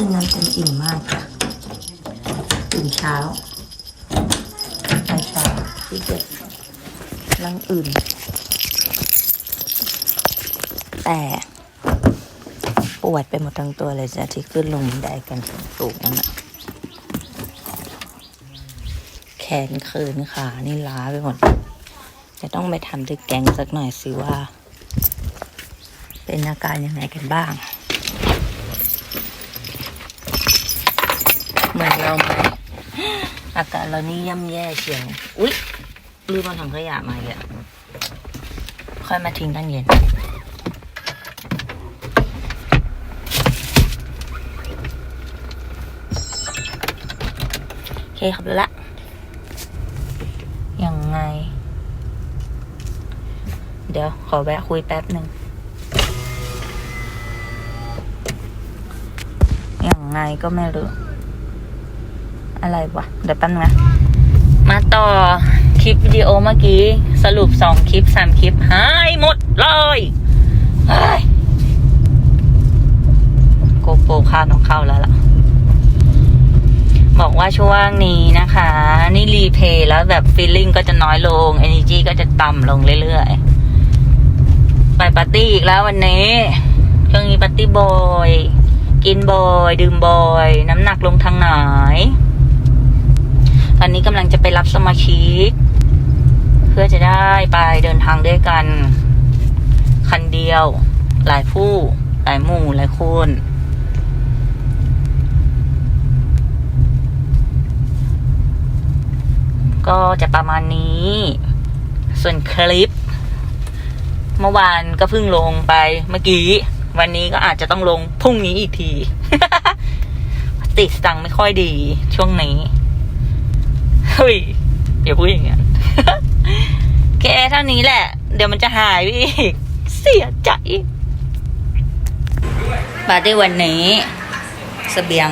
คืนนั้นเต็มอิ่มมากค่ะตื่นเช้าไปเช้าที่เจ็ดลังอื่น แต่ปวดไปหมดทั้งตัวเลยจ้ะที่ขึ้นลงได้กันสูงนั่นน่ะแขนเขินขานี่ล้าไปหมด จะต้องไปทำด้วยแกงสักหน่อยสิว่า เป็นอาการยังไงกันบ้าง เหมือนเราไหมอาการเรานี่ย่ำแย่เชียวอุ๊ยลืมเอาถังขยะมาอีกอะค่อยมาทิ้งตอนเย็นโอเคครับละยังไง เดี๋ยวขอแวะคุยแป๊บหนึ่งยังไงก็ไม่รู้ อะไรวะเดี๋ยวแป๊บนึงนะมาต่อคลิปวิดีโอเมื่อกี้ สรุปสองคลิปสามคลิปหายหมดเลยเฮ้ยโกโปรข้าวต้องเข้าแล้วล่ะ บอกว่าช่วงนี้นะคะ นี่รีเพย์แล้วแบบฟีลลิ่งก็จะน้อยลง energy ก็จะต่ำลงเรื่อยๆ ไปปาร์ตี้อีกแล้ววันนี้ช่วงนี้ปาร์ตี้บอย กินบอย ดื่มบอย น้ำหนักลงทางไหน ตอนนี้กำลังจะไปรับสมาชิก เพื่อจะได้ไปเดินทางด้วยกัน คันเดียว หลายผู้ หลายหมู่ หลายคนก็จะประมาณนี้ ส่วนคลิป เมื่อวานก็เพิ่งลงไปเมื่อกี้ วันนี้ก็อาจจะต้องลงพรุ่งนี้อีกที ติดตังไม่ค่อยดีช่วงนี้ เฮ้ยอย่าพูดอย่างนั้นแค่เท่านี้แหละ เดี๋ยวมันจะหายไปอีก เสียใจปาร์ตี้วันนี้สเสบียง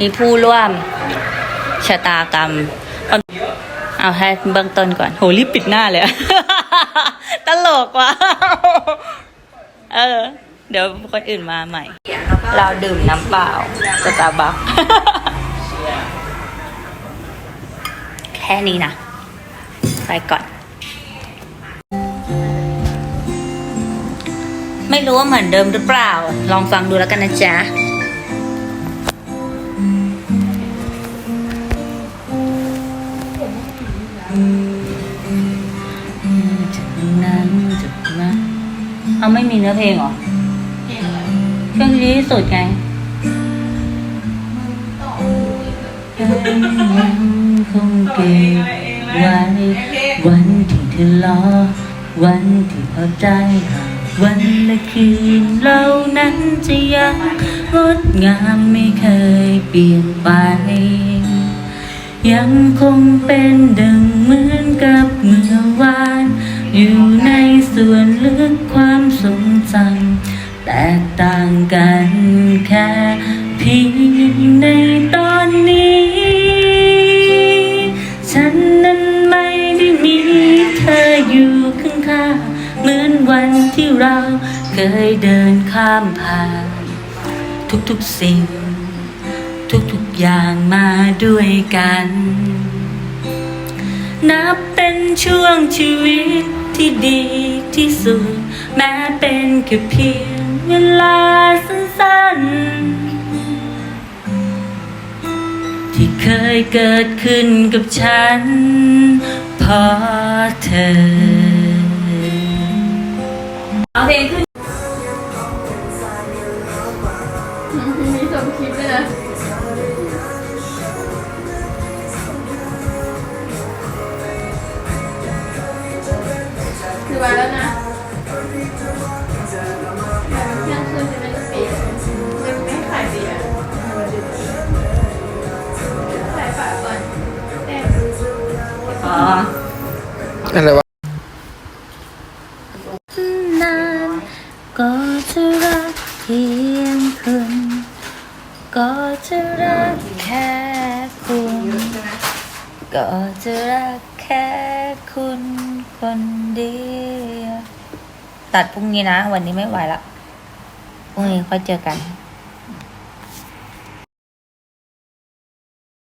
มีผู้ร่วมชะตากรรม เอาให้เบื้องต้นก่อน โหรีบปิดหน้าเลย ลกว่ะ เออ เดี๋ยวคนอื่นมาใหม่ เราดื่มน้ำเปล่าสตาร์บัคแค่นี้นะ ไปก่อน ไม่รู้ว่าเหมือนเดิมหรือเปล่า ลองฟังดูแล้วกันนะจ๊ะ เอาไม่มีเนื้อเพลงเหรอเพลงดีที่สุดไงยังคงเก็บไว้วันที่เธอรอวันที่พอใจห่างวันและคืนเหล่านั้นจะยังงดงามไม่เคยเปลี่ยนไป ยังคงเป็นดังเหมือนกับเมื่อวาน อยู่ในส่วน แตกต่างกันแค่เพียงในตอนนี้ ฉันนั้นไม่ได้มีเธออยู่ข้างๆเหมือนวันที่เราเคยเดินข้ามผ่าน ทุกๆสิ่ง ทุกๆอย่างมาด้วยกัน นับเป็นช่วงชีวิตที่ดีที่สุด แม้เป็นแค่เพียง เวลาสั้นๆ ที่เคยเกิดขึ้นกับฉันเพราะเธอเอาเพลงขึ้นมีสมคิดด้วยนะ อะไรวะนานก็จะรักเพียงคุณก็จะรักแค่คุณก็จะรักแค่คุณคนเดียวตัดพรุ่งนี้นะ วันนี้ไม่ไหวละพรุ่งนี้ค่อยเจอกัน